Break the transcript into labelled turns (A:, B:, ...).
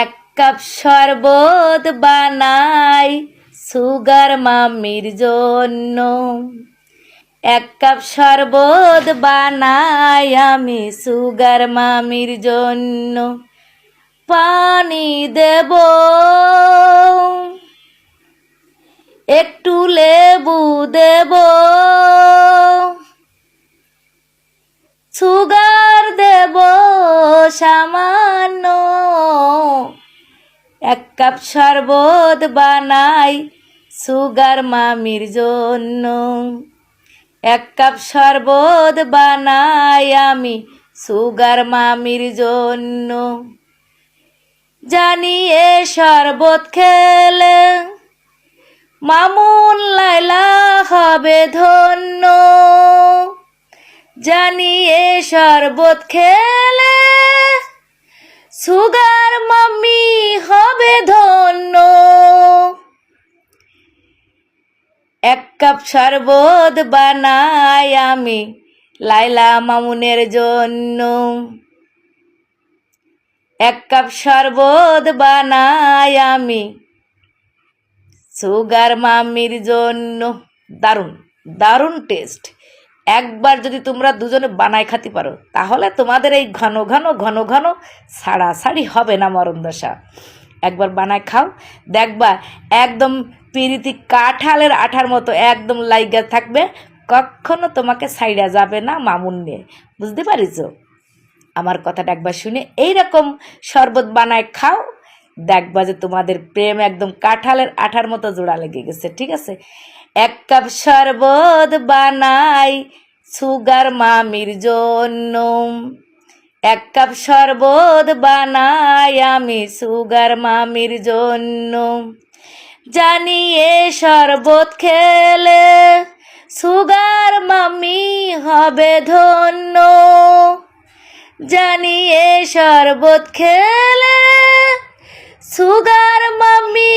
A: এক কাপ শরবত বানাই, সুগার মামির জন্য। এক কাপ শরবত বানাই আমি সুগার মামির জন্য। পানি দেব। একটু লেবু দেব। সুগার দেব সামান্য কাপ শরবত বানাই, সুগার মামির জন্য। এক কাপ শরবত বানাই আমি সুগার মামির জন্য। জানি এ শরবত খেলে মামুন লাইলা হবে ধন্য। জানি এ শরবত খেলে সুগার মাম্মি হবে ধন্য। এক কাপ শরবত বানাই আমি লাইলা মামুনের জন্য। এক কাপ শরবত বানাই আমি সুগার মাম্মির জন্য। দারুণ দারুণ টেস্ট একবার যদি তোমরা দুজনে বানায় খাতে পারো, তাহলে তোমাদের এই ঘন ঘন ঘন ঘন ছাড়াছাড়ি হবে না মরণ দশা। একবার বানায় খাও, দেখবা একদম পিরিতি কাঁঠালের আঠার মতো একদম লাইগা থাকবে, কখনো তোমাকে সাইডা যাবে না মামুন নিয়ে। বুঝতে পারিস আমার কথাটা একবার শুনে এইরকম শরবত বানায় খাও দেখবা যে তোমাদের প্রেম একদম কাঁঠালের আঠার মতো জোড়া লেগে গেছে, ঠিক আছে? এক কাপ শরবত বানাই সুগার মামির জন্য। এক কাপ শরবত বানাই আমি সুগার মামির জন্য। জানি এ শরবত খেলে সুগার মামি হবে ধন্য। জানি এ শরবত খেলে সুগার মাম্মি